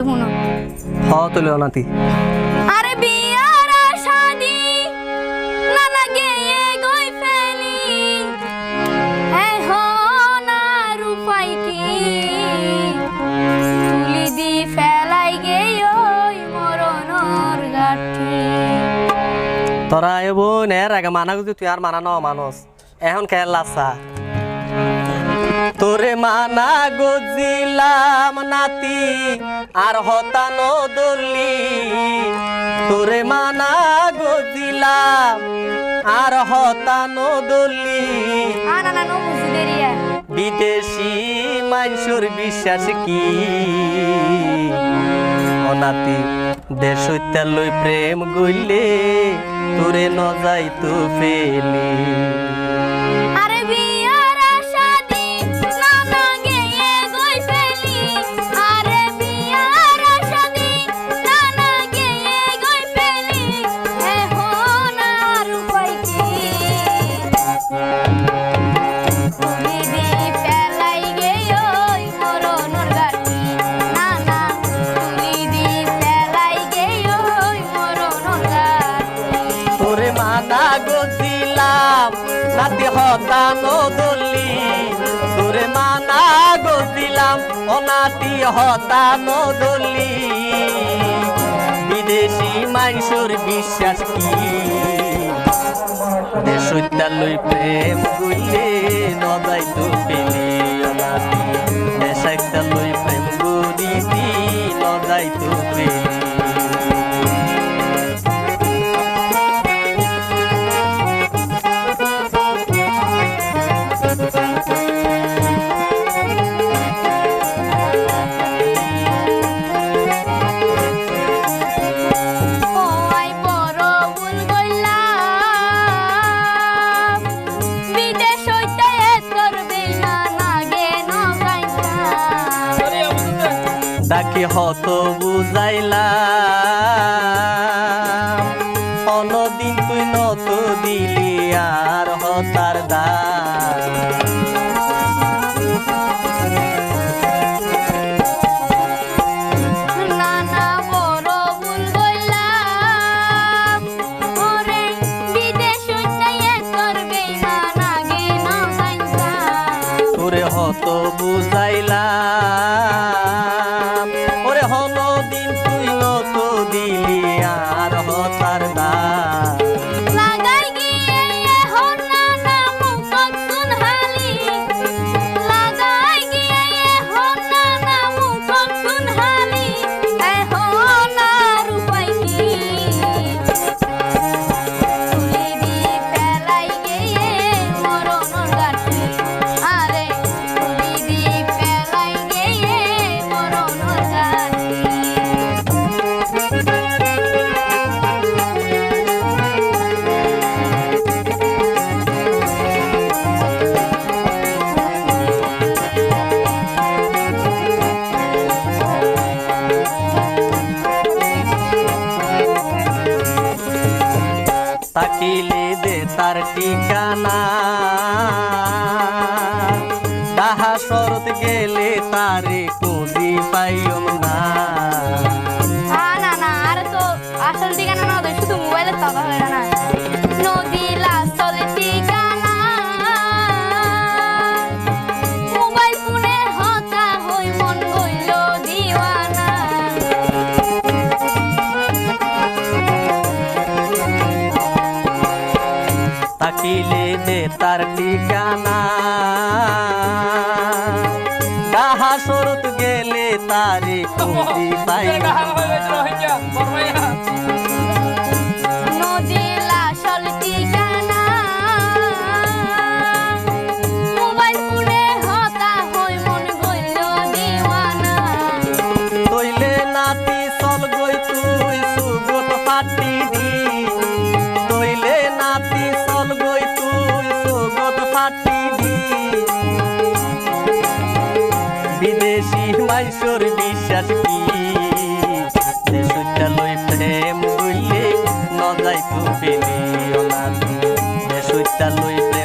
শুনো। হ তুলে অনাতি আরে বিয়ার শাদি না লাগে গই ফেলি হো না রূপাই কি? তুলি দি ফেলাই গে ওই মরণর গাঠি তোরা এ বোন এর আগে মানা তুই আর মানা ন মানুষ। এখন খেয়াল আসা তোরে মানা গজিলাম নাতি আর হতানো দলি। তোরে মানা গজিলাম আর হতানো দলি। বিদেশি মানুষের বিশ্বাস কি? অনাতি দেশ লই প্রেম গইলে তোরে ন যাই তো ফেলি। নাতি হতানো দলি। তোরে মানা গজিলাম, অনাতি হতানো দলি। বিদেশি মানুষের বিশ্বাস কি? দেশত্যালয় প্রেম গুইলে নদাই তো পেলে অনাতি। দেশাইত্যালয় প্রেম গুরিতি নদাই তো ডাকি হত বুঝাইলাম। অনদিন তুই নত দিলি আর হতার দাম। না না নত ঠিকানা তাহা শরৎ গেলে তারে খুঁজি পাইও না। আর তো আসল ঠিকানা না শুধু মোবাইলের কথা হয়, না নদী তার ঠিকানা। তাহা সরত গেলে তারে খুঁজি পাই না। ভাই তোর বিশ্বাস কি? যে প্রেম বুঝলি নজাই তো পেলি অনাথ যে প্রেম